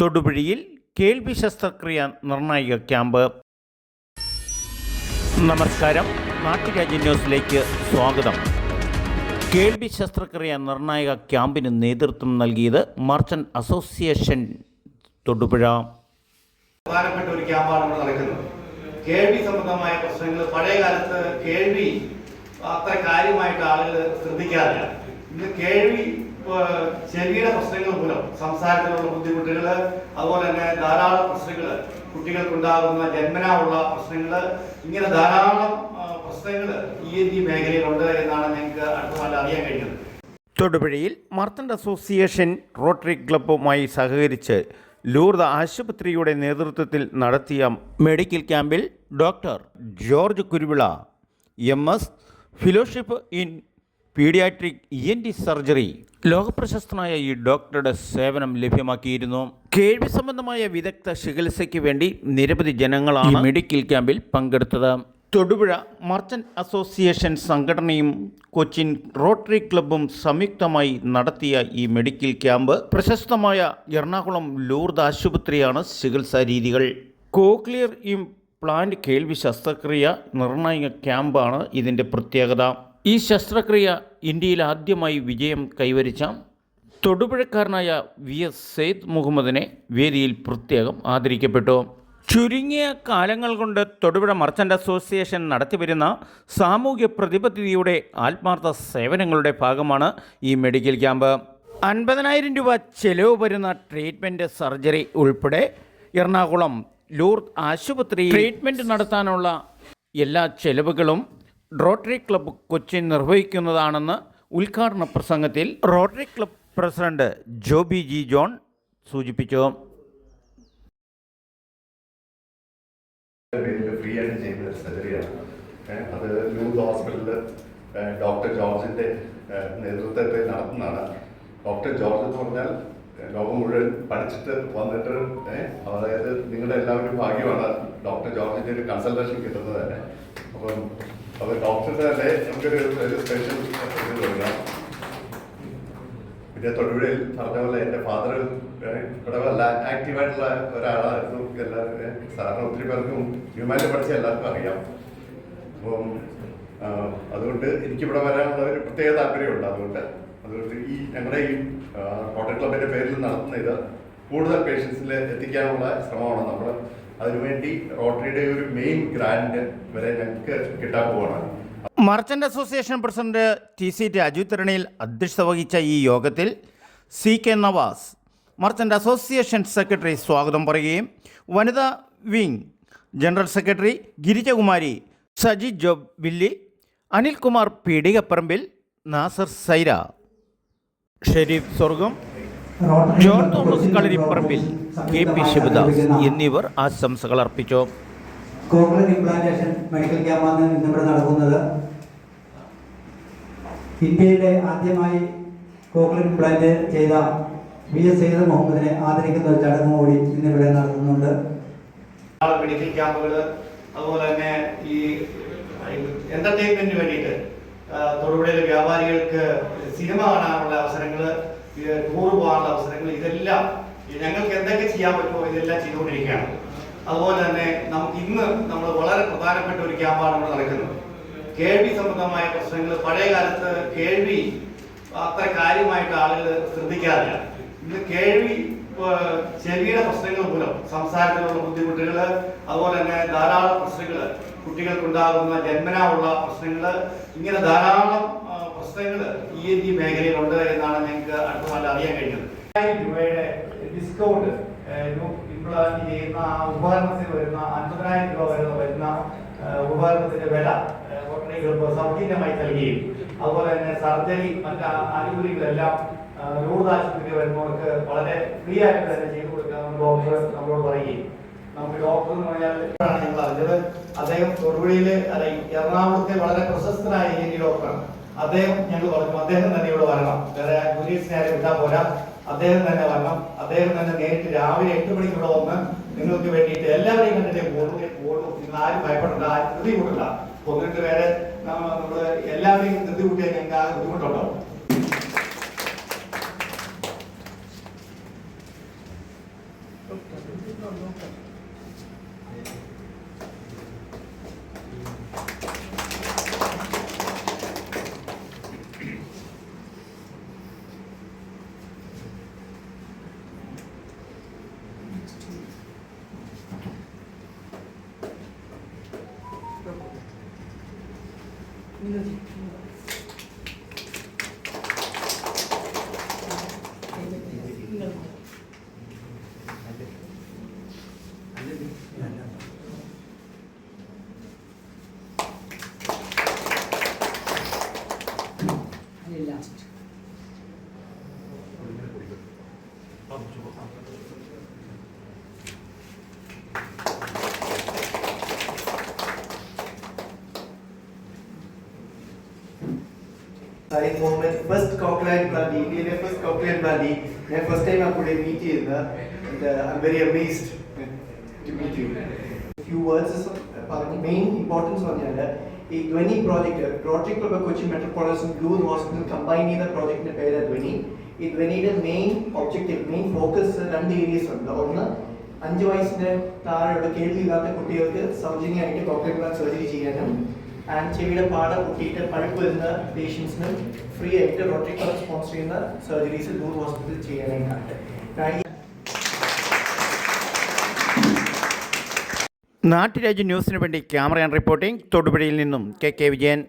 തൊടുപുഴയിൽ കേൾവി ശസ്ത്രക്രിയ നിർണായക ക്യാമ്പ്. നമസ്കാരം. നാട്ടുരാജ്യ ന്യൂസിലേക്ക് സ്വാഗതം. കേൾവി ശസ്ത്രക്രിയ നിർണായക ക്യാമ്പിന് നേതൃത്വം നൽകിയത് മർച്ചന്റ് അസോസിയേഷൻ തൊടുപുഴ. പ്രധാനപ്പെട്ട ഒരു ക്യാമ്പാണ് നടക്കുന്നത്. കേൾവി സംബന്ധമായ പ്രശ്നങ്ങൾ പഴയ കാലത്ത് കേൾവി അത്ര കാര്യമായിട്ട് ആളുകൾ ശ്രദ്ധിക്കാറില്ല. ഇന്ന് കേൾവി ചെവിയുടെ പ്രശ്നങ്ങൾ മൂലം സംസാരത്തിലുള്ള ബുദ്ധിമുട്ടുകൾ അതുപോലെ തന്നെ ധാരാളം പ്രശ്നങ്ങൾ കുട്ടികൾക്കുണ്ടാകുന്ന ജന്മനാ ഉള്ള പ്രശ്നങ്ങൾ ഇങ്ങനെ ധാരാളം പ്രശ്നങ്ങൾ ഇ എൻ ജി മേഖലയിലുണ്ട് എന്നാണ് ഞങ്ങൾക്ക് അടുത്ത അറിയാൻ കഴിഞ്ഞത്. തൊടുപുഴയിൽ മർത്തന്റ് അസോസിയേഷൻ റോട്ടറി ക്ലബ്ബുമായി സഹകരിച്ച് ലൂർദ ആശുപത്രിയുടെ നേതൃത്വത്തിൽ നടത്തിയ മെഡിക്കൽ ക്യാമ്പിൽ doctor George Kuruvila M S fellowship in paediatric E N T surgery ലോകപ്രശസ്തനായ ഈ ഡോക്ടറുടെ സേവനം ലഭ്യമാക്കിയിരുന്നു. കേൾവി സംബന്ധമായ വിദഗ്ധ ചികിത്സയ്ക്ക് വേണ്ടി നിരവധി ജനങ്ങളാണ് മെഡിക്കൽ ക്യാമ്പിൽ പങ്കെടുത്തത്. തൊടുപുഴ മർച്ചന്റ് അസോസിയേഷൻ സംഘടനയും കൊച്ചിൻ റോട്ടറി ക്ലബ്ബും സംയുക്തമായി നടത്തിയ ഈ മെഡിക്കൽ ക്യാമ്പ് പ്രശസ്തമായ എറണാകുളം ലൂർദ് ആശുപത്രിയാണ് ചികിത്സാ രീതികൾ. കോക്ലിയർ ഇംപ്ലാന്റ് കേൾവി ശസ്ത്രക്രിയ നിർണായക ക്യാമ്പാണ് ഇതിന്റെ പ്രത്യേകത. ഈ ശസ്ത്രക്രിയ ഇന്ത്യയിൽ ആദ്യമായി വിജയം കൈവരിച്ച തൊടുപുഴക്കാരനായ വി എസ് സെയ്ദ് മുഹമ്മദിനെ വേദിയിൽ പ്രത്യേകം ആദരിക്കപ്പെട്ടു. ചുരുങ്ങിയ കാലങ്ങൾ കൊണ്ട് തൊടുപുഴ മർച്ചന്റ് അസോസിയേഷൻ നടത്തിവരുന്ന സാമൂഹ്യ പ്രതിബദ്ധതയുടെ ആത്മാർത്ഥ സേവനങ്ങളുടെ ഭാഗമാണ് ഈ മെഡിക്കൽ ക്യാമ്പ്. അൻപതിനായിരം രൂപ ചെലവ് വരുന്ന ട്രീറ്റ്മെന്റ് സർജറി ഉൾപ്പെടെ എറണാകുളം ലൂർ ആശുപത്രി ട്രീറ്റ്മെന്റ് നടത്താനുള്ള എല്ലാ ചെലവുകളും റോട്ടറി ക്ലബ്ബ് കൊച്ചിൻ നിർവഹിക്കുന്നതാണെന്ന് ഉദ്ഘാടന പ്രസംഗത്തിൽ Rotary club president Joby G John സൂചിപ്പിച്ചു. ഫ്രീ ആയിട്ട് ചെയ്യുന്ന സർജറിയാണ്. അത് ലൂസ് ഹോസ്പിറ്റലിൽ ഡോക്ടർ ജോർജിന്റെ നേതൃത്വത്തിൽ നടത്തുന്നതാണ്. ഡോക്ടർ ജോർജ് എന്ന് പറഞ്ഞാൽ ലോകം മുഴുവൻ പഠിച്ചിട്ട് വന്നിട്ട് ഏഹ് അതായത് നിങ്ങളുടെ എല്ലാവരും ഭാഗ്യമാണ് ഡോക്ടർ ജോർജിന്റെ ഒരു കൺസൾട്ടേഷൻ കിട്ടുന്നത് തന്നെ. അപ്പം അത് ഡോക്ടറുടെ തന്നെ നമുക്കൊരു ഒരു സ്പെഷ്യൽ കൊടുക്കണം പിന്നെ തൊടുപുഴയിൽ പറഞ്ഞ പോലെ എന്റെ ഫാദർ ഇവിടെ വല്ല ആക്റ്റീവായിട്ടുള്ള ഒരാളായിരുന്നു. എല്ലാവരും സാറിന് ഒത്തിരി പേർക്കും ഹ്യൂമാനിറ്റി പഠിച്ച എല്ലാവർക്കും അറിയാം. അപ്പം അതുകൊണ്ട് എനിക്കിവിടെ വരാനുള്ള ഒരു പ്രത്യേക താല്പര്യമുണ്ട് അതുകൊണ്ട്. അതുകൊണ്ട് ഈ ഞങ്ങളുടെ ഈ ഹോട്ടൽ ക്ലബിന്റെ പേരിൽ നടത്തുന്ന ഇത് കൂടുതൽ പേഷ്യൻസിൽ എത്തിക്കാനുള്ള ശ്രമമാണ് നമ്മൾ അതിനുവേണ്ടി റോട്ടറിയുടെ ഒരു മെയിൻ ഗ്രാൻഡ് വരെ ഞങ്ങൾക്ക് കിട്ടാൻ പോവാണ്. Merchant association president T C Raju തരണിയിൽ അധ്യക്ഷത വഹിച്ച ഈ യോഗത്തിൽ C K Navas merchant association secretary സ്വാഗതം പറയുകയും വനിതാ wing general secretary Girijakumari Saji Job Willy Anilkumar Peedikaparambil Nasar Saira. Shareef സ്വർഗം. John Thomas Kalariparambil K P Sivadas എന്നിവർ ആശംസകൾ അർപ്പിച്ചു. കോക്ലിയർ ഇംപ്ലാന്റേഷൻ മെഡിക്കൽ ക്യാമ്പാണ് ഇന്നിവിടെ നടക്കുന്നത്. ഇന്ത്യയിലെ ആദ്യമായി കോക്ലിൻ ഇംപ്ലാന്റ് ചെയ്ത വി എസ് സൈദ് മുഹമ്മദിനെ ആദരിക്കുന്ന ഒരു ചടങ്ങ് കൂടി ഇന്നിവിടെ നടത്തുന്നുണ്ട് മെഡിക്കൽ ക്യാമ്പുകൾ അതുപോലെ തന്നെ ഈ എന്റർടൈൻമെന്റിന് വേണ്ടിയിട്ട് തൊടുപുഴയിലെ വ്യാപാരികൾക്ക് സിനിമ കാണാനുള്ള അവസരങ്ങൾ ടൂർ പോകാനുള്ള അവസരങ്ങൾ ഇതെല്ലാം ഈ ഞങ്ങൾക്ക് എന്തൊക്കെ ചെയ്യാൻ പറ്റുമോ ഇതെല്ലാം ചെയ്തുകൊണ്ടിരിക്കുകയാണ്. അതുപോലെ തന്നെ നമുക്ക് ഇന്ന് നമ്മൾ വളരെ പ്രധാനപ്പെട്ട ഒരു ക്യാമ്പാണ് ഇവിടെ നടക്കുന്നത്. കേൾവി സംബന്ധമായ പ്രശ്നങ്ങൾ പഴയ കാലത്ത് കേൾവി അത്ര കാര്യമായിട്ട് ആളുകൾ ശ്രദ്ധിക്കാറില്ല. ഇന്ന് കേൾവി ചെറിയ പ്രശ്നങ്ങൾ മൂലം സംസാരത്തിലുള്ള ബുദ്ധിമുട്ടുകൾ അതുപോലെ തന്നെ ധാരാളം പ്രശ്നങ്ങൾ കുട്ടികൾക്കുണ്ടാകുന്ന ജന്മനാ ഉള്ള പ്രശ്നങ്ങൾ ഇങ്ങനെ ധാരാളം പ്രശ്നങ്ങൾ എൻ ജി മേഖലയിലുണ്ട് എന്നാണ് ഞങ്ങൾക്ക് അടുത്തമായിട്ട് അറിയാൻ കഴിഞ്ഞത് ആയിരം രൂപയുടെ ഡിസ്കൗണ്ട് ഇംപ്ലിമെന്റ് ചെയ്യുന്ന ആ ഉപകരണത്തിൽ വരുന്ന അൻപതിനായിരം രൂപ വരുന്ന വരുന്ന ഉപകരണത്തിന്റെ വില ക്ലബ്ബ് സൗജന്യമായി നൽകുകയും അതുപോലെ തന്നെ സർജറി മറ്റ് ആനുകൂല്യങ്ങളെല്ലാം ആശുപത്രി വരുന്നവർക്ക് വളരെ ഫ്രീ ആയിട്ട് തന്നെ ചെയ്തു കൊടുക്കാമെന്ന് ഡോക്ടർ നമ്മളോട് പറയുകയും നമുക്ക് ഡോക്ടർ എന്ന് പറഞ്ഞാൽ ഞങ്ങൾ അറിഞ്ഞത് അദ്ദേഹം തൊടുപുഴയിലെ അല്ലെങ്കിൽ എറണാകുളത്തെ വളരെ പ്രശസ്തനായ ഡി ഡോക്ടറാണ്. അദ്ദേഹം ഞങ്ങൾ പറഞ്ഞു അദ്ദേഹം തന്നെ ഇവിടെ വരണം. വേറെ ആരും വിട്ടാൽ പോരാ. അദ്ദേഹം തന്നെ വരണം. അദ്ദേഹം തന്നെ നേരിട്ട് രാവിലെ എട്ട് മണിക്ക് ഇവിടെ വന്ന് നിങ്ങൾക്ക് വേണ്ടിയിട്ട് എല്ലാവരെയും കണ്ടിട്ട് പോകും. പോകും. നിങ്ങൾ ആരും ഭയപ്പെടണ്ട. ആരും ധൃതി കൂട്ടണ്ട ഒന്നിട്ട് പേരെ നമ്മ- നമ്മൾ എല്ലാവരെയും ധൃതി കൂട്ടിയാൽ ഞങ്ങൾക്ക് ആ ബുദ്ധിമുട്ടുണ്ടാവും. last. സാരിഖ് മുഹമ്മദ് ഫസ്റ്റ് കോക്ലൈൻ ബ്ലാൻഡി ഇന്ത്യയിലെ ഫസ്റ്റ് കോക്ലൈൻ ബ്ലാൻഡി ഞാൻ ഫസ്റ്റ് ടൈം ആ കൂടെ മീറ്റ് ചെയ്യുന്നത് I am very amazed to meet you few words പറഞ്ഞു മെയിൻ ഇമ്പോർട്ടൻസ് പറഞ്ഞാൽ ഈ Dhwani project project club Kochi metropolitan blue hospital combine ചെയ്ത പ്രോജക്റ്റിന്റെ പേര് ധ്വനി ഈ ധ്വനിയുടെ മെയിൻ ഒബ്ജക്റ്റീവ് മെയിൻ ഫോക്കസ് രണ്ട് ഏരിയസ് ഉണ്ട് ഒന്ന് അഞ്ച് വയസ്സിന്റെ താഴെയുള്ള കേൾവിയില്ലാത്ത കുട്ടികൾക്ക് സൗജന്യമായിട്ട് കോക്ലൈൻ ബ്ലാക്ക് സർജറി ചെയ്യാനും ആൻഡ് ചെവിയുടെ പാട പൊട്ടിയിട്ട് പഴുപ്പ് വരുന്ന പേഷ്യൻസിനും ഫ്രീ ആയിട്ട് റോട്ടറി ക്ലബ് സ്പോൺസർ ചെയ്യുന്ന സർജറീസ് ദൂർ ഹോസ്പിറ്റലിൽ ചെയ്യാനായിട്ടാണ്. നാട്ടുരാജ്യ ന്യൂസിനു വേണ്ടി ക്യാമറ ആൻഡ് റിപ്പോർട്ടിംഗ് തൊടുപുഴയിൽ നിന്നും കെ കെ വിജയൻ.